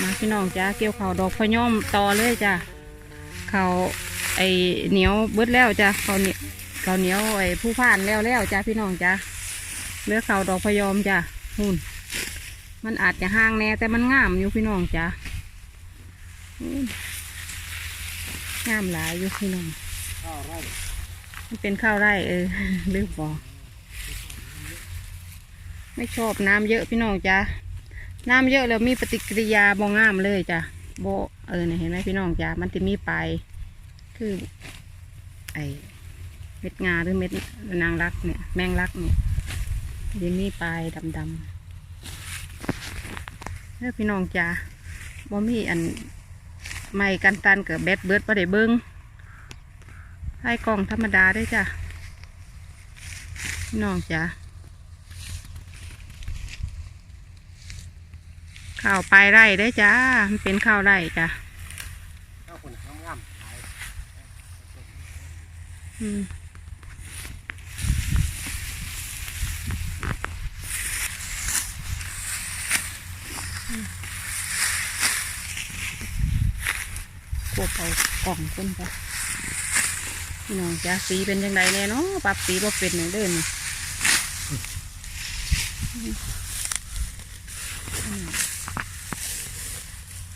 มาพี่น้องจ้าเกี่ยวเขาดอกพะย่อมต่อเลยจ้าเขาไอเหนียวเบิดแล้วจ้าเขาเนียเขาเหนียวไอผู้ผ่านแล้วแล้วจ้าพี่น้องจ้าเลือเขาดอกพะยอมจ้าหุ่น มันอาจจะห่างแน่แต่มันงามอยู่พี่น้องจ้าอืมงามหลายอยู่พี่น้องข้าวไร่มันเป็นข้าวไร่เออลืมบอกไม่ชอบน้ำเยอะพี่น้องจ้า น้ำเยอะแล้วมีปฏิกิริยาบองามเลยจ้ะโบเออเนี่ยเห็นไหมพี่น้องจ้ามันจะมีปลายคือ ไอเม็ดงาหรือเม็ดนางรักเนี่ย แมงรักเนี่ยจะมีปลายดำๆเออพี่น้องจ้าบ่มีอันไม่กันตันเกิดแบดเบิร์ดประเดี๋ยวเบิ้งให้กล่องธรรมดาได้จ้ะน้องจ้ะ ข้าวปลายไร่ได้จ้ามันเป็นข้าวไร่จ้ะข้าวคนข้าวงามขายอืมกบเอากล่องคนจ้ะพี่น้องจ้ะสีเป็นยังไงแน่เนาะปรับสีบ่เป็นอย่างเดินนี่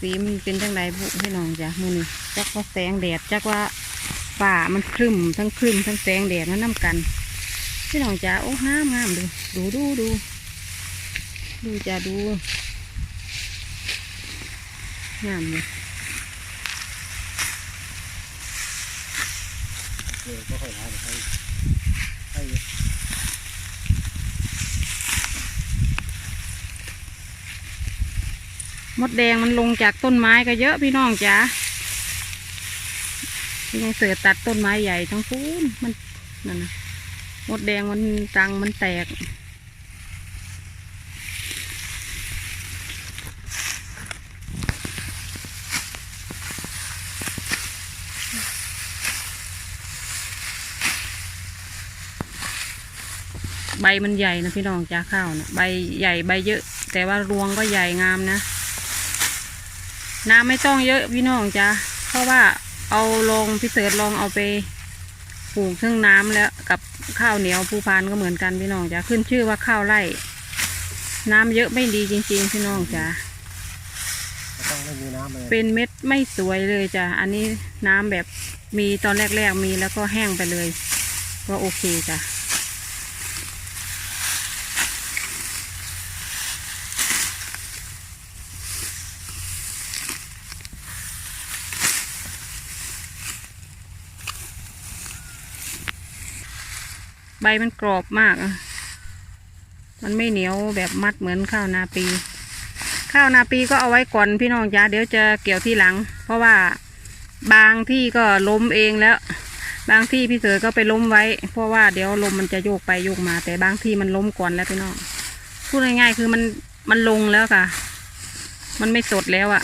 สีมันเป็นจังไรบุพี่น้องจ้ะมือนี่จักว่าแสงแดดจักว่าป่ามันครึมทั้งครึมทั้งแสงแดดมันน้ำกัน พี่น้องจ้ะโอ้งามงามดูดูดูดูดูจ้ะดูงามเลยเออก็ค่อยหาไปให้ให้ มดแดงมันลงจากต้นไม้ก็เยอะพี่น้องจ้ะพี่ยังเสือตัดต้นไม้ใหญ่ทั้งคูนมันนั่นนะมดแดงมันตังมันแตก ใบมันใหญ่นะพี่น้องจ้าข้าวนะใบใหญ่ใบเยอะ แต่ว่ารวงก็ใหญ่งามนะ น้ำไม่ต้องเยอะพี่น้องจ้าเพราะว่าเอาลงพี่เสิร์ตลองเอาไปปลูกเครื่องน้ำแล้วกับข้าวเหนียวภูพานก็เหมือนกันพี่น้องจ้าขึ้นชื่อว่าข้าวไร่ น้ำเยอะไม่ดีจริง ๆ พี่น้องจ้าก็ต้องไม่มีน้ำเลยเป็นเม็ดไม่สวยเลยจ้ะอันนี้น้ำแบบมีตอนแรกๆมีแล้วก็แห้งไปเลย ก็โอเคจ้ะ ใบมันกรอบมากอะมันไม่เหนียวแบบมัดเหมือนข้าวนาปี ข้าวนาปีก็เอาไว้ก่อนพี่น้องจ้าเดี๋ยวจะเกี่ยวที่หลัง เพราะว่าบางที่ก็ล้มเองแล้ว บางที่พี่เสือก็ไปล้มไว้ เพราะว่าเดี๋ยวลมมันจะโยกไปโยกมา แต่บางที่มันล้มก่อนแล้วพี่น้องพูดง่ายๆคือมันมันลงแล้วค่ะ มันไม่สดแล้วอะ่ะ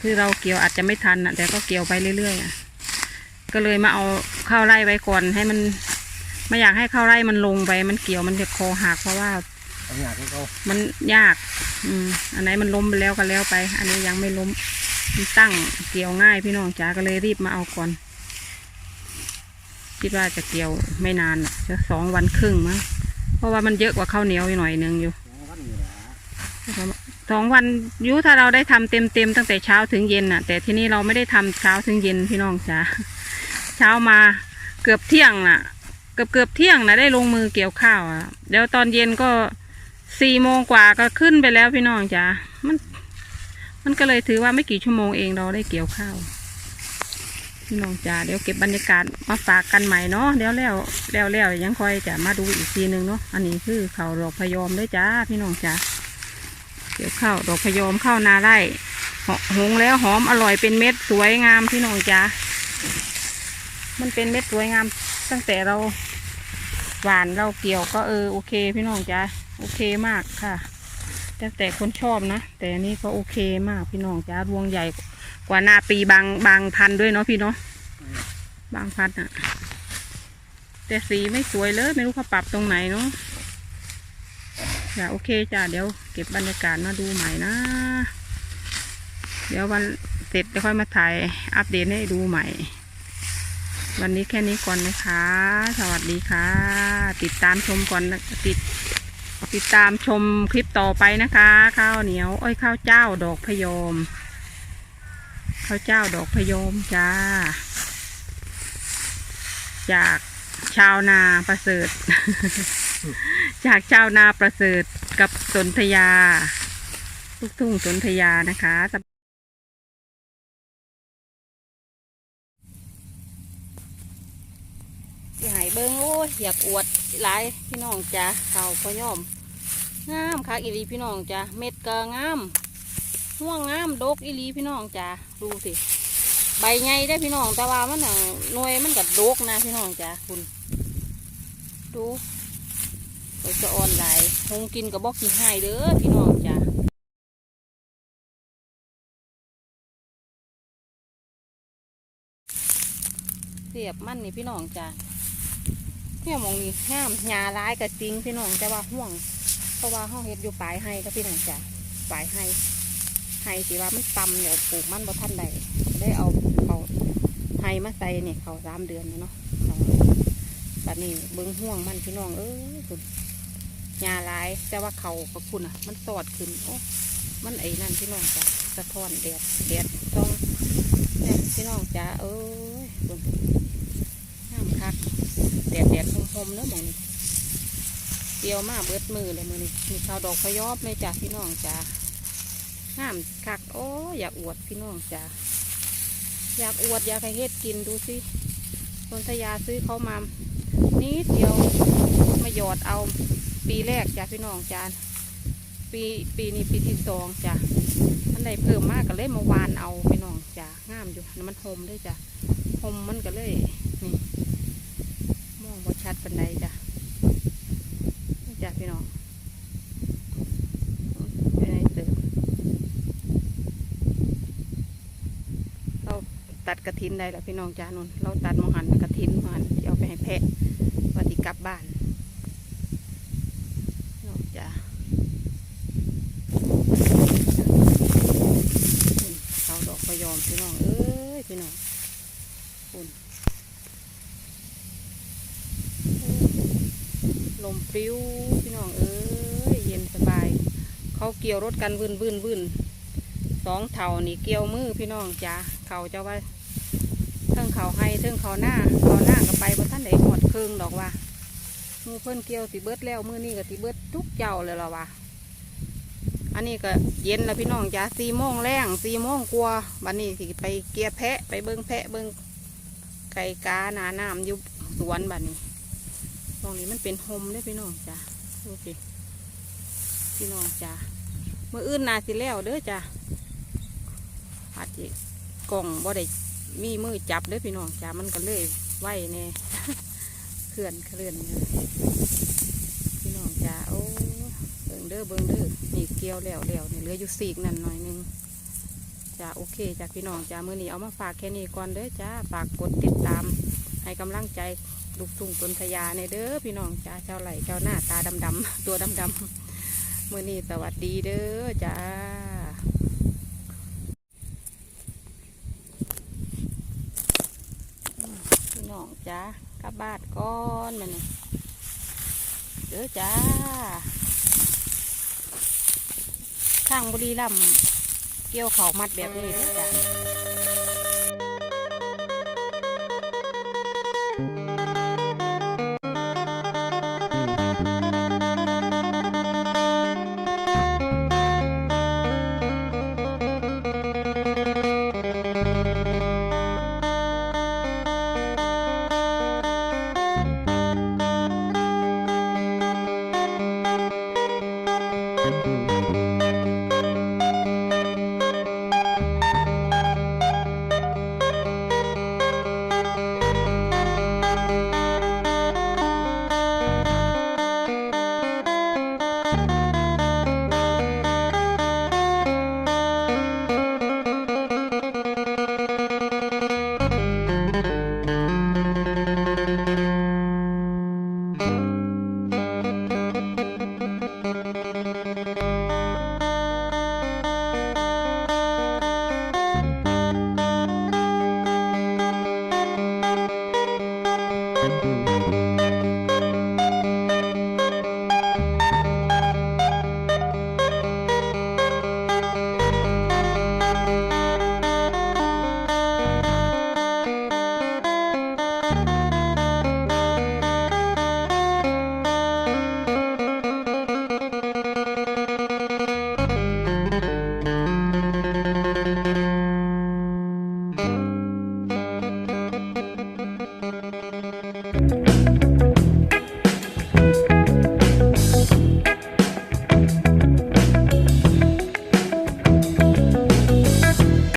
คือเราเกี่ยวอาจจะไม่ทันอะ แต่ก็เกี่ยวไปเรื่อยๆอะ ก็เลยมาเอาข้าวไร่ไว้ก่อนให้มัน ไม่อยากให้ข้าวไร่มันลงไป มันเกี่ยวมันจะคอหักเพราะว่าทำงานที่เขามันยาก อืม อันไหนมันล้มไปแล้วก็แล้วไป อันนี้ยังไม่ล้มมันตั้งเกี่ยวง่ายพี่น้องจ๋าก็เลยรีบมาเอาก่อนคิดว่าจะเกี่ยวไม่นานอะจะสองวันครึ่งมั้งเพราะว่ามันเยอะกว่าข้าวเหนียวอยู่หน่อยนึงอยู่สองวันอยู่แล้วสองวันอยุถ้าเราได้ทำเต็มเต็มๆตั้งแต่เช้าถึงเย็นน่ะ แต่ที่นี่เราไม่ได้ทำเช้าถึงเย็นพี่น้องจ๋าเช้ามาเกือบเที่ยงน่ะ เกือบเกือบเที่ยงนะได้ลงมือเกี่ยวข้าวอะเดี๋ยวตอนเย็นก็สี่โมงกว่าก็ขึ้นไปแล้วพี่น้องจ๋ามัน มันก็เลยถือว่าไม่กี่ชั่วโมงเองเราได้เกี่ยวข้าวพี่น้องจ๋าเดี๋ยวเก็บบรรยากาศมาฝากกันใหม่เนาะเดี๋ยวแล้วแล้วแล้วยังคอยจะมาดูอีกทีหนึ่งเนาะอันนี้คือเขาวดอกพยอมด้วยจ้าพี่น้องจ๋าเกี่ยวข้าวดอกพยอมข้าวนาไร่หหงแล้วหอมอร่อยเป็นเม็ดสวยงามพี่น้องจ๋ามันเป็นเม็ดสวยงาม ตั้งแต่เราหวานเราเกี่ยวก็เออโอเคพี่น้องจ้าโอเคมากค่ะแต่แต่คนชอบนะ แต่นี้ก็โอเคมากพี่น้องจ้ารวงใหญ่กว่าหน้าปีบางบางพันด้วยเนาะพี่เนาะบางพันอะแต่สีไม่สวยเลยไม่รู้เขาปรับตรงไหนเนาะจ้าโอเคจ้าเดี๋ยวเก็บบรรยากาศมาดูใหม่นะ เดี๋ยววันเสร็จจะค่อยมาถ่ายอัปเดตให้ดูใหม่ วันนี้แค่นี้ก่อนนะคะ สวัสดีค่ะ ติดตามชมก่อนติด ติดตามชมคลิปต่อไปนะคะ ข้าวเหนียวอ้อยข้าวเจ้าดอกพยมข้าวเจ้าดอกพยมจ้า จากชาวนาประเสริฐ จากชาวนาประเสริฐกับสนธยา ลูกทุ่งสนธยานะคะสิใหาย เบิ้งโอ้ยอยากอวดหลายพี่น้องจ้ะเขาพอย่อมงามคักอีหลีพี่น้องจ้ะเม็ดก็งามห่วงงามดกอีหลีพี่น้องจ้ะดูสิใบใหญ่ได้พี่น้องแต่ว่ามันหน่ะหน่วยมันกัดดกนะพี่น้องจ้ะคุณ ดูไปสะอ่อนหลายคงกินกับบอกกินให้เด้อพี่น้องจ้ะเสียบมันนี่พี่น้องจ้ะ เนี่ยมองนี่งามหญ้าร้ายกับจริงพี่น้องแต่ว่าห่วง เพราะว่าเฮาเฮ็ดอยู่ปลายให้ก็พี่น้องจ้ะปลายให้ให้สิว่ามันต่ำเนี่ยปลูกมันบ่ทันใดได้เอาเขาให้มาใส่เนี่ยเขาสามเดือนเนาะเอาบัดนี้เบิ้งห่วงมันพี่น้องเอ้ยคุณหญ้าหลายแต่ว่าเขาก็คุณอะ มันสอดขึ้นโอ้มันไอ้นั่นพี่น้องจ้ะสะท้อนแดดแดดต้องเนี่ยพี่น้องจ้ะเอ้ยคุณ แดดแดดหอมๆเนาะหมองนี้เดียวมากเบิดมือเลยมือนี้มีข้าวดอกพยอบเลยจ้ะพี่น้องจ้ะห้ามคักโอ้อยากอวดพี่น้องจ้ะอยากอวดอยากให้เฮ็ดกินดูสิคนทยาซื้อเขามานิดเดียวมาหยอดเอาปีแรกจ้ะพี่น้องจ้ะปีปีนี้ปีที่สองจ้ะมันได้เพิ่มมากก็เลยมาวานเอาพี่น้องจ้ะงามอยู่มันหอมด้วยจ้ะหอมมันก็เลยนี่มอง บ่ชัดปันใดจ้ะจ้ะพี่น้องเป็นไเติมเราตัดกระถินได้แล้วพี่น้องจ้านนเราตัดมอหันกระถินมหันที่เอาไปให้แพะวันที่กลับบ้านน้องจ้าเขาดอกพยอมพี่น้องเอ้ยพี่น้องคุณ ลมปลิวพี่น้องเอ้ยเย็นสบาย เขาเกี่ยวรถกันวืนวืนวืนสองเท่านี่เกี่ยวมือพี่น้องจ้าเขาจะว่าเทิงเขาให้เทิงเขาหน้าเขาหน้าก็ไปบนท่านไหนหมดเครื่องดอกว่าหมูเพิ่นเกี่ยวสิเบิดแล้วมือนี่ก็สิเบิดทุกเจ้าเลยหรอวะอันนี้ก็เย็นแล้วพี่น้องจ้าสี่โมงแรงสี่โมงกลัวบันนี้สิไปเกียร์แพะไปเบิ้งแพะเบิ้งไก่กาหนาน้ำอยู่สวนบันนี้ ตรงนี้มันเป็นโฮมได้พี่น้องจ้าดูสิพี่น้องจ้าเมื่ออื่นนาสิแล้วเด้อจ้าอาจจะกล่องบ่ได้มีมือจับเด้อพี่น้องจ้ามันก็เลยไหวแน่เคลื่อนเคลื่อนพี่น้องจ้าโอ้เบิ่งเด้อเบิ่งเด้อนี่เกี่ยวแล้วแล้วนี่เหลืออยู่สีกนั่นหน่อยหนึงจ้าโอเคจ้าพี่น้องจ้ามื้อนี้เอามาฝากแค่นี้ก่อนเด้อจ้าฝากกดติดตามให้กำลังใจ ลูกทุ่งต้นทยาในเด้อพี่น้องจ้าเจ้าไหลเจ้าหน้าตาดำๆตัวดำๆมื่อนี้สวัสดีเด้อจ้าพี่น้องจ้ากลับบ้านก้อนมันเด้อจ้าข้างบุรีรัมเกี่ยวเขามัดแบบนี้เด้อจ้า